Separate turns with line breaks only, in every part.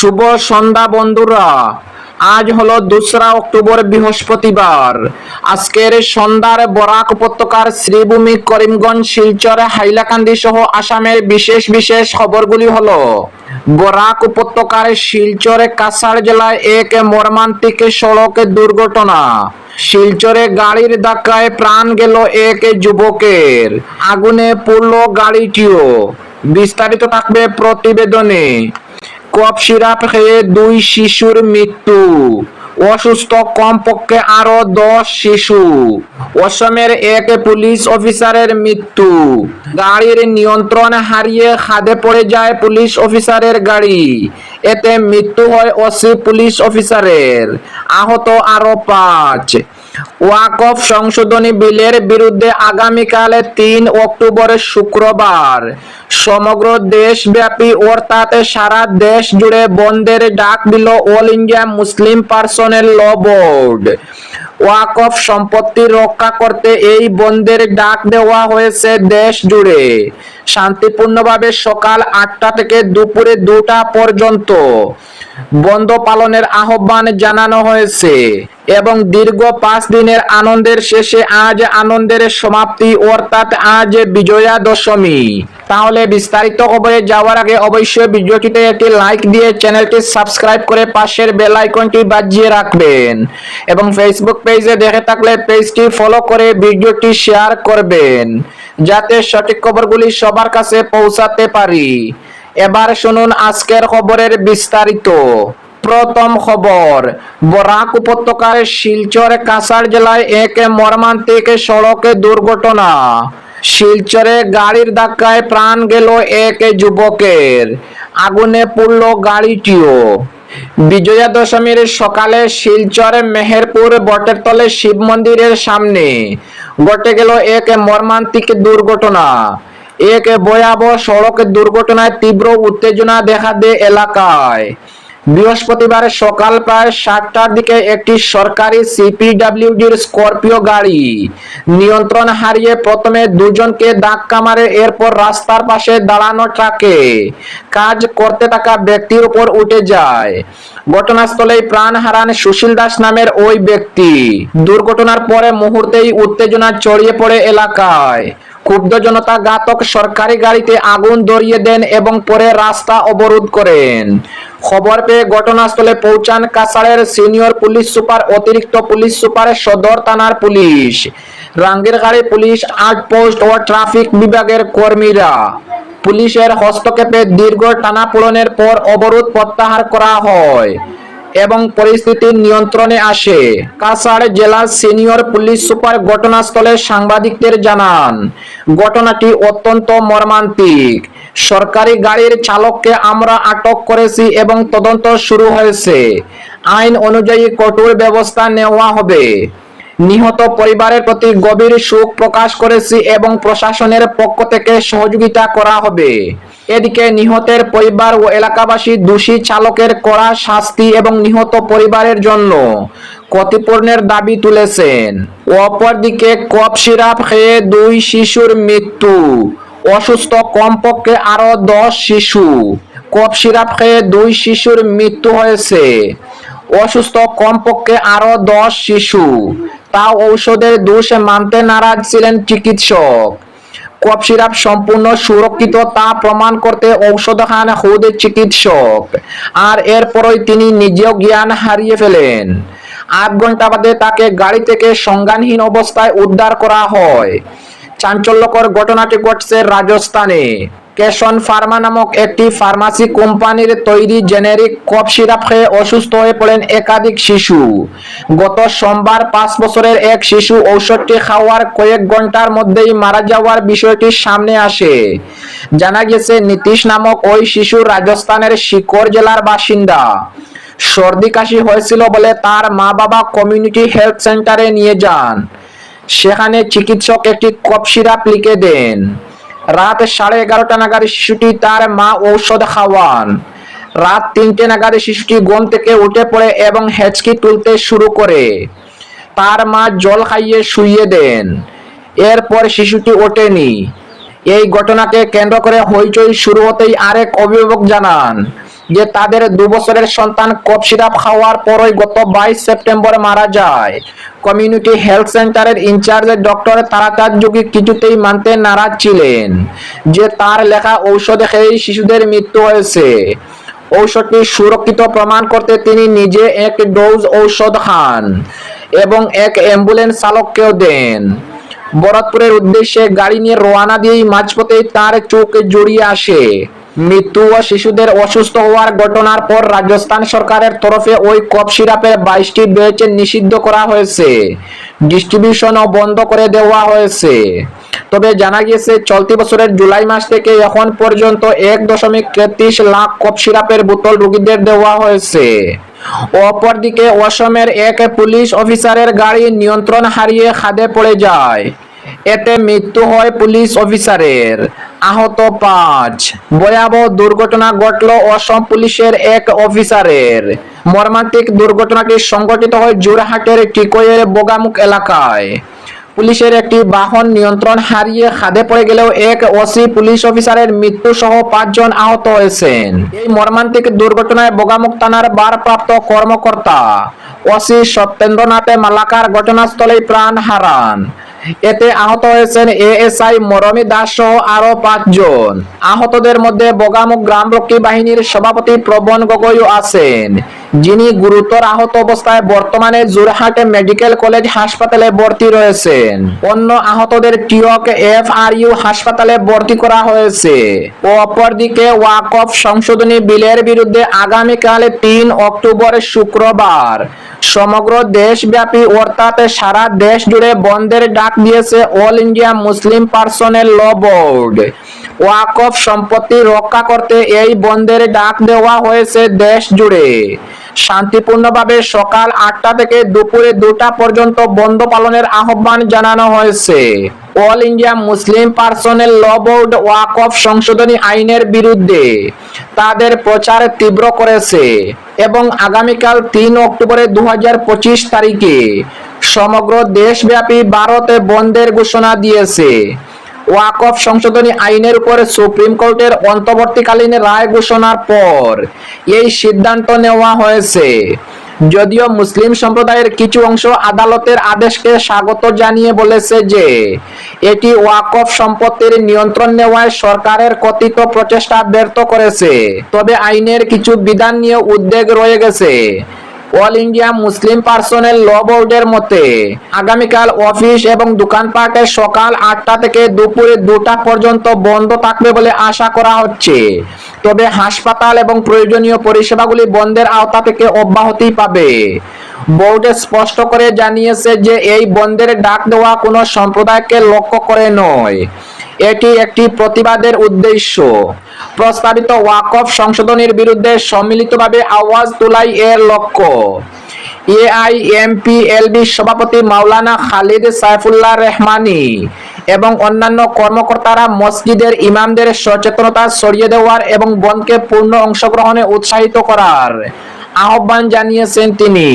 শুভ সন্ধ্যা বন্ধুরা। আজ হলো দোসরা অক্টোবর বৃহস্পতিবার। আজকের সন্ধ্যার বরাক উপত্যকার শ্রীভূমি করিমগঞ্জ, শিলচর, হাইলাকান্দি সহ আসামের বিশেষ বিশেষ খবরগুলি হলো, বরাক উপত্যকার শিলচরে কাছাড় জেলায় এক মর্মান্তিক সড়ক দুর্ঘটনা। শিলচরে গাড়ির ধাক্কায় প্রাণ গেল এক যুবকের। আগুনে পড়ল গাড়িটিও। বিস্তারিত থাকবে প্রতিবেদনে। কফ সিরাপ খেয়ে দুই শিশুর মৃত্যু। অসুস্থ কমপক্ষে আরও দশ শিশু। অসমের এক পুলিশ অফিসারের মৃত্যু। গাড়ির নিয়ন্ত্রণ হারিয়ে খাদে পড়ে যায় পুলিশ অফিসারের গাড়ি। এতে মৃত্যু হয় অসি পুলিশ অফিসারের। আহত আরও পাঁচ। ওয়াকফ সংশোধনী বিলের বিরুদ্ধে আগামীকাল তিন অক্টোবরের শুক্রবার। সমগ্র দেশব্যাপী অর্থাৎ সারা দেশ জুড়ে বন্ধের ডাক দিল all India Muslim personal law board. ওয়াকফ সম্পত্তি রক্ষা করতে এই বন্ধের ডাক দেওয়া হয়েছে দেশ জুড়ে। শান্তিপূর্ণভাবে সকাল আটটা থেকে দুপুরে দুটা পর্যন্ত বন্ধ পালনের আহ্বান জানানো হয়েছে এবং দীর্ঘ পাঁচ দিনের আনন্দের শেষে আজ আনন্দের সমাপ্তি, অর্থাৎ আজ বিজয়া দশমী তাহলে বিস্তারিত খবরে যাওয়ার আগে অবশ্যই ভিডিওটিতে একটি লাইক দিয়ে চ্যানেলটি সাবস্ক্রাইব করে পাশের বেল আইকনটি বাজিয়ে রাখবেন। এবং ফেসবুক পেজে দেখে থাকলে পেজটি ফলো করে ভিডিওটি শেয়ার করবেন, যাতে সঠিক খবরগুলি সবার কাছে পৌঁছাতে পারি। এবার শুনুন আজকের খবরের বিস্তারিত। প্রথম খবর, বরাক উপত্যকার শিলচর কাছাড় জেলায় এক মর্মান্তিক সড়কে দুর্ঘটনা। শিলচরে গাড়ির ধাক্কায় প্রাণ গেল এক যুবকের। আগুনে পড়ল গাড়িটিও। বিজয়া দশমীর সকালে শিলচর মেহেরপুর বটের তলে শিব মন্দিরের সামনে ঘটে গেল এক মর্মান্তিক দুর্ঘটনা। এক ভয়াবহ সড়ক দুর্ঘটনায় তীব্র উত্তেজনা দেখা দেয় এলাকায়। বৃহস্পতিবার সকাল প্রায় সাতটার দিকে একটি সরকারি সিপিডাব্লিউডির স্করপিও গাড়ি নিয়ন্ত্রণ হারিয়ে প্রথমে দুজনকে ধাক্কা মারে, এরপর রাস্তার পাশে দাঁড়ানো ট্রাকে কাজ করতে থাকা ব্যক্তির উপর উঠে যায়। ঘটনাস্থলেই প্রাণ হারান সুশীল দাস নামের ওই ব্যক্তি। দুর্ঘটনার পরে মুহূর্তেই উত্তেজনা ছড়িয়ে পড়ে এলাকায়। ক্ষুব্ধ জনতা ঘাতক সরকারি গাড়িতে আগুন ধরিয়ে দেন এবং পরে রাস্তা অবরোধ করেন। খবর পেয়ে ঘটনাস্থলে পৌঁছান কাছাড়ের সিনিয়র পুলিশ সুপার, অতিরিক্ত পুলিশ সুপার সদর থানার পুলিশ। রাঙ্গের গাড়ি পুলিশ আউটপোস্ট ও ট্রাফিক বিভাগের কর্মীরা। পুলিশের হস্তক্ষেপে দীর্ঘ টানাপোড়েনের পর অবরোধ প্রত্যাহার করা হয়। এবং পরিস্থিতি নিয়ন্ত্রণে আসে। কাছাড় জেলার সিনিয়র পুলিশ সুপার ঘটনাস্থলে সাংবাদিকদের জানান, ঘটনাটি অত্যন্ত মর্মান্তিক। সরকারি গাড়ির চালককে আমরা আটক করেছি এবং তদন্ত শুরু হয়েছে। আইন অনুযায়ী কঠোর ব্যবস্থা নেওয়া হবে। নিহত পরিবারের প্রতি গভীর শোক প্রকাশ করেছি এবং প্রশাসনের পক্ষ থেকে সহযোগিতা করা হবে। এদিকে নিহতের পরিবার ও এলাকাবাসী দোষী চালকের কড়া শাস্তি এবং নিহত পরিবারের জন্য ক্ষতিপূরণের দাবি তুলেছেন। অপরদিকে কপ সিরাপ খেয়ে দুই শিশুর মৃত্যু, অসুস্থ কমপক্ষে আরও দশ শিশু। কপ সিরাপ খেয়ে দুই শিশুর মৃত্যু হয়েছে, অসুস্থ কমপক্ষে আরও দশ শিশু। তাও ঔষধের দোষ মানতে নারাজ ছিলেন চিকিৎসক। কফ সিরাপ সম্পূর্ণ সুরক্ষিত তা প্রমাণ করতে ঔষধ খান খুদ চিকিৎসক। আর এরপরই তিনি নিজেও জ্ঞান হারিয়ে ফেলেন। আট ঘণ্টা বাদে তাকে গাড়ি থেকে সংজ্ঞানহীন অবস্থায় উদ্ধার করা হয়। চাঞ্চল্যকর ঘটনাটি ঘটছে রাজস্থানে। কেশন ফার্মা নামক একটি ফার্মাসি কোম্পানির তৈরি জেনেরিক কফ সিরাপ খেয়ে অসুস্থ হয়ে পড়েন একাধিক শিশু। গত সোমবার পাঁচ বছরের এক শিশু ঔষধটি খাওয়ার কয়েক ঘণ্টার মধ্যেই মারা যাওয়ার বিষয়টি সামনে আসে। জানা গেছে, নীতিশ নামক ওই শিশু রাজস্থানের শিকর জেলার বাসিন্দা। সর্দি কাশি হয়েছিল বলে তার মা বাবা কমিউনিটি হেলথ সেন্টারে নিয়ে যান। সেখানে চিকিৎসক একটি কফ সিরাপ লিখে দেন। রাত সাড়ে এগারোটা নাগাদ শিশুটি তার মা ঔষধ খাওয়ান। রাত তিনটে নাগাদ শিশুটি গোম থেকে উঠে পড়ে এবং হেঁচকি তুলতে শুরু করে। তার মা জল খাইয়ে শুইয়ে দেন। এরপর শিশুটি ওঠেনি। এই ঘটনাকে কেন্দ্র করে হইচই শুরু হতেই আরেক অভিভাবক জানান যে তাদের দু বছরের সন্তান কফ সিরাপ খাওয়ার পরই গত বাইশ সেপ্টেম্বর মারা যায়। কমিউনিটি হেলথ সেন্টারের ইনচার্জ ডক্টর তারাকাত যোগী কিছুতেই মানতে নারাজ ছিলেন যে তার লেখা ঔষধ খেয়েই শিশুদের মৃত্যু হয়েছে। ঔষধটি সুরক্ষিত প্রমাণ করতে তিনি নিজে এক ডোজ ঔষধ খান এবং এক অ্যাম্বুলেন্স চালককেও দেন। বরতপুরের উদ্দেশ্যে গাড়ি নিয়ে রওনা দিয়েই মাঝপথে তার চোখ জড়িয়ে আসে। মৃত্যু ও শিশুদের অসুস্থ হওয়ার ঘটনার পর রাজস্থান সরকারের তরফে ওই কফ সিরাপের বাইশটি ব্যাচ নিষিদ্ধ করা হয়েছে। ডিস্ট্রিবিউশনও বন্ধ করে দেওয়া হয়েছে। তবে জানা গিয়েছে, চলতি বছরের জুলাই মাস থেকে এখন পর্যন্ত এক দশমিক তেত্রিশ লাখ কফ সিরাপের বোতল রোগীদের দেওয়া হয়েছে। অপরদিকে অসমের এক পুলিশ অফিসারের গাড়ি নিয়ন্ত্রণ হারিয়ে খাদে পড়ে যায়। এতে মৃত্যু হয় পুলিশ অফিসারের। আহত পাঁচ। ভয়াবহ দুর্ঘটনা ঘটল অসম পুলিশের এক অফিসারের। মর্মান্তিক দুর্ঘটনাটি সংঘটিত হয় জোরহাটের টিকইয়ের বোগামুখ এলাকায়। পুলিশের একটি বাহন নিয়ন্ত্রণ হারিয়ে খাদে পড়ে গেলেও এক ওসি পুলিশ অফিসারের মৃত্যু সহ পাঁচজন আহত হয়েছেন। এই মর্মান্তিক দুর্ঘটনায় বোগামুখ থানার ভারপ্রাপ্ত কর্মকর্তা ওসি সত্যেন্দ্রনাথে মালাকার ঘটনাস্থলেই প্রাণ হারান। এতে আহত হয়েছেন এএসআই মরমি দাস সহ আরও পাঁচজন। আহতদের মধ্যে বগামুখ গ্রামরক্ষী বাহিনীর সভাপতি প্রবণ গগৈও আছেন। যিনি গুরুতর আহত অবস্থায় বর্তমানে জোরহাট মেডিকেল কলেজ হাসপাতালে ভর্তি রয়েছেন অন্য আহতদের টিওক এফ আর ইউ হাসপাতালে ভর্তি করা হয়েছে অপরদিকে ওয়াকফ সংশোধনী বিলের বিরুদ্ধে আগামীকাল তিন অক্টোবর শুক্রবার সমগ্র দেশব্যাপী অর্থাৎ সারা দেশ জুড়ে বন্ধের ডাক দিয়েছে all India Muslim personal law board ওয়াকফ সম্পত্তি রক্ষা করতে এই বন্ধের ডাক দেওয়া হয়েছে দেশ জুড়ে শান্তিপূর্ণভাবে সকাল আটটা থেকে দুপুরে দুটা পর্যন্ত বন্ধ পালনের আহ্বান জানানো হয়েছে। All India Muslim personal law board ওয়াকফ সংশোধনী আইনের বিরুদ্ধে তাদের প্রচার তীব্র করেছে এবং আগামীকাল তিন অক্টোবরে দু হাজার পঁচিশ তারিখে সমগ্র দেশব্যাপী ভারতে বন্ধের ঘোষণা দিয়েছে। ওয়াকফ সংশোধনী আইনের উপরে সুপ্রিম কোর্টের অন্তর্বর্তীকালীন রায় ঘোষণার পর এই সিদ্ধান্ত নেওয়া হয়েছে। যদিও মুসলিম সম্প্রদায়ের কিছু অংশ আদালতের আদেশকে স্বাগত জানিয়ে বলেছে যে, এটি ওয়াকফ সম্পত্তির নিয়ন্ত্রণ নেওয়ায় সরকারের কথিত প্রচেষ্টা ব্যর্থ করেছে। তবে আইনের কিছু বিধান নিয়ে উদ্বেগ রয়ে গেছে। All India Muslim Personal Law বোর্ডের মতে, আগামীকাল অফিস এবং দোকানপাটে সকাল আটটা থেকে দুপুরে দুটা পর্যন্ত বন্ধ থাকবে বলে আশা করা হচ্ছে। তবে হাসপাতাল এবং প্রয়োজনীয় পরিষেবাগুলি বন্ধের আওতা থেকে অব্যাহতি পাবে। বোর্ডে স্পষ্ট করে জানিয়েছে যে এই বন্ধের ডাক দেওয়া কোনো সম্প্রদায়কে লক্ষ্য করে নয়। এটি একটি প্রতিবাদের উদ্দেশ্য। প্রস্তাবিত ওয়াকফ সংশোধনের বিরুদ্ধে সম্মিলিতভাবে আওয়াজ তোলাই এর লক্ষ্য। এআইএমপিএলবি সভাপতি মাওলানা খালিদ সাইফুল্লাহ রহমানি এবং অন্যান্য কর্মকর্তারা মসজিদের ইমামদের সচেতনতা ছড়িয়ে দেওয়ার এবং বনকে পূর্ণ অংশগ্রহণে উৎসাহিত করার আহ্বান জানিয়েছেন তিনি।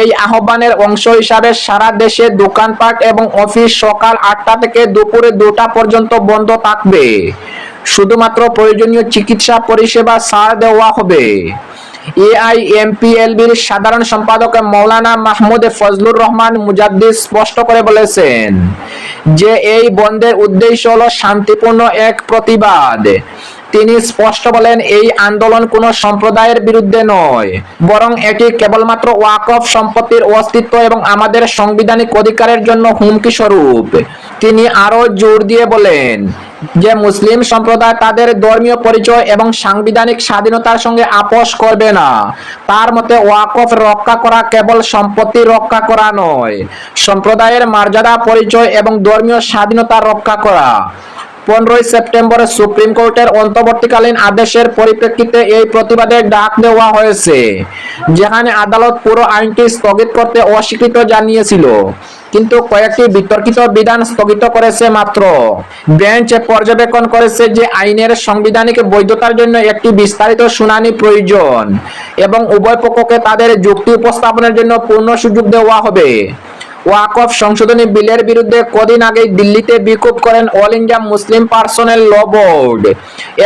এই আহ্বানের অংশ হিসাবে সারা দেশে দোকানপাট এবং অফিস সকাল আটটা থেকে দুপুরে দুটা পর্যন্ত বন্ধ থাকবে। শুধুমাত্র প্রয়োজনীয় চিকিৎসা পরিষেবা ছাড় দেওয়া হবে। এআইএমপিএলবির সাধারণ সম্পাদক মৌলানা মাহমুদ ফজলুর রহমান মুজাদ্দিদ স্পষ্ট করে বলেছেন যে এই বন্ধের উদ্দেশ্য হলো শান্তিপূর্ণ এক প্রতিবাদ। তিনি স্পষ্ট বলেন, এই আন্দোলন কোনো সম্প্রদায়ের বিরুদ্ধে নয়, বরং এটি কেবলমাত্র ওয়াকফ সম্পত্তির অস্তিত্ব এবং আমাদের সাংবিধানিক অধিকারের জন্য হুমকি স্বরূপ। তিনি আরও জোর দিয়ে বলেন যে মুসলিম সম্প্রদায় তাদের ধর্মীয় পরিচয় এবং সাংবিধানিক স্বাধীনতার সঙ্গে আপোষ করবে না। তার মতে ওয়াকফ রক্ষা করা কেবল সম্পত্তি রক্ষা করা নয়, সম্প্রদায়ের মর্যাদা, পরিচয় এবং ধর্মীয় স্বাধীনতা রক্ষা করা। পনেরোই সেপ্টেম্বরে সুপ্রিম কোর্টের অন্তর্বর্তীকালীন আদেশের পরিপ্রেক্ষিতে এই প্রতিবাদের ডাক দেওয়া হয়েছে, যেখানে আদালত পুরো আইনটি স্থগিত করতে অস্বীকৃত জানিয়েছিল। কিন্তু কয়েকটি বিতর্কিত বিধান স্থগিত করেছে মাত্র। বেঞ্চ পর্যবেক্ষণ করেছে যে আইনের সাংবিধানিক বৈধতার জন্য একটি বিস্তারিত শুনানি প্রয়োজন এবং উভয় পক্ষকে তাদের যুক্তি উপস্থাপনের জন্য পূর্ণ সুযোগ দেওয়া হবে। ওয়াকফ সংশোধনী বিলের বিরুদ্ধে কদিন আগে দিল্লিতে বিক্ষোভ করেন all India Muslim personal law board.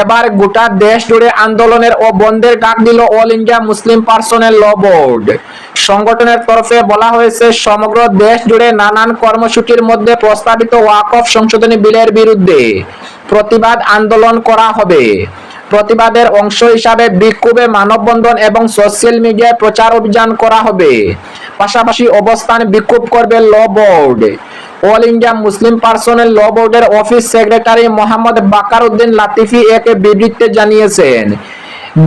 এবার গোটা দেশ জুড়ে আন্দোলনের ও বন্ধের ডাক দিল all India Muslim personal law board. সংগঠনের তরফে বলা হয়েছে, সমগ্র দেশ জুড়ে নানান কর্মসূচির মধ্যে প্রস্তাবিত ওয়াকফ সংশোধনী বিলের বিরুদ্ধে প্রতিবাদ আন্দোলন করা হবে। প্রতিবাদের অংশ হিসাবে বিক্ষোভে মানববন্ধন এবং সোশ্যাল মিডিয়ায় প্রচার অভিযান করা হবে। পাশাপাশি অবস্থান বিক্ষোভ করবে law board. All India Muslim Personal Law বোর্ডের অফিস সেক্রেটারি মোহাম্মদ বাকার উদ্দিন লাতিফি এক বিবৃতিতে জানিয়েছেন,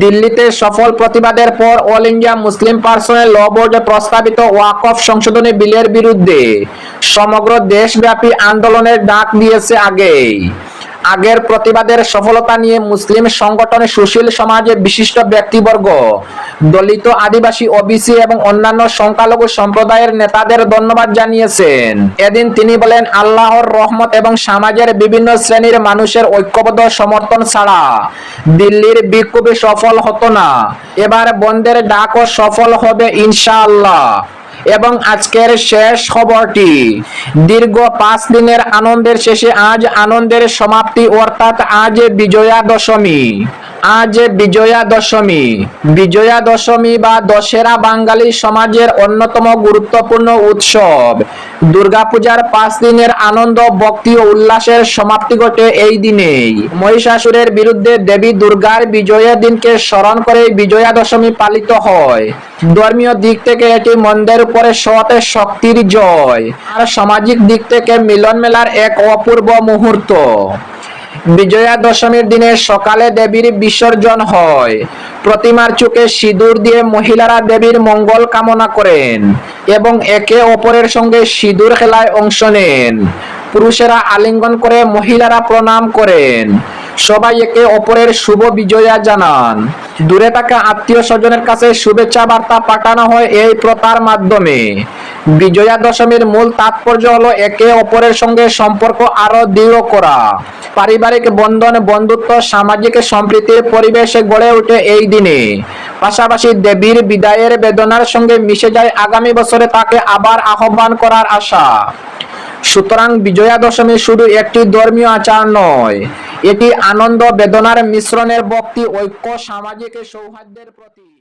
দিল্লিতে সফল প্রতিবাদের পর All India Muslim Personal Law বোর্ডে প্রস্তাবিত ওয়াকফ সংশোধনী বিলের বিরুদ্ধে সমগ্র দেশব্যাপী আন্দোলনের ডাক দিয়েছে আগেই। আগের প্রতিবাদের সফলতা নিয়ে মুসলিম সংগঠনে সুশীল সমাজের বিশিষ্ট ব্যক্তিবর্গ। দলিত আদিবাসী ওবিসি এবং অন্যান্য সংখ্যালঘু সম্প্রদায়ের নেতাদের ধন্যবাদ জানিয়েছেন। এদিন তিনি বলেন, আল্লাহর রহমত এবং সমাজের বিভিন্ন শ্রেণির মানুষের ঐক্যবদ্ধ সমর্থন ছাড়া দিল্লির বিক্ষোভে সফল হতো না। এবার বন্ধের ডাকও সফল হবে ইনশাআল্লাহ। এবং আজকের শেষ খবরটি। দীর্ঘ পাঁচ দিনের আনন্দের শেষে আজ আনন্দের সমাপ্তি, অর্থাৎ আজ বিজয়া দশমী আজ বিজয়া দশমী। বিজয়া দশমী বা দশেরা বাঙালি সমাজের অন্যতম গুরুত্বপূর্ণ উৎসব। দুর্গাপূজার পাঁচ দিনের আনন্দ, ভক্তি ও উল্লাসের সমাপ্তি ঘটে এই দিনেই। মহিষাসুরের বিরুদ্ধে দেবী দুর্গার বিজয়ের দিনকে স্মরণ করে বিজয়া দশমী পালিত হয়। ধর্মীয় দিক থেকে এটি মন্দের উপরে সতে শক্তির জয়। আর সামাজিক দিক থেকে মিলন মেলার এক অপূর্ব মুহূর্ত। বিজয়া দশমীর দিনে সকালে দেবীর বিসর্জন হয়। প্রতিমার চোখে সিঁদুর দিয়ে মহিলারা দেবীর মঙ্গল কামনা করেন এবং একে অপরের সঙ্গে সিঁদুর খেলায় অংশ নেন। পুরুষেরা আলিঙ্গন করে মহিলারা প্রণাম করেন। সবাই একে অপরের শুভ বিজয়া জানান। দূরে থাকা আত্মীয় স্বজনের কাছে শুভেচ্ছা বার্তা পাঠানো হয় এই প্রথার মাধ্যমে। বিজয়া দশমীর মূল তাৎপর্য হলো একে অপরের সঙ্গে সম্পর্ক আরও দৃঢ় করা। পারিবারিক বন্ধন, বন্ধুত্ব, সামাজিক সম্প্রীতির পরিবেশে গড়ে ওঠে এই দিনে। পাশাপাশি দেবীর বিদায়ের বেদনার সঙ্গে মিশে যায় আগামী বছরে তাকে আবার আহ্বান করার আশা। সুতরাং বিজয়া দশমী শুধু একটি ধর্মীয় আচার নয়, এটি আনন্দ বেদনার মিশ্রণের ভক্তি, ঐক্য, সামাজিক সৌহার্দ্যের প্রতীক।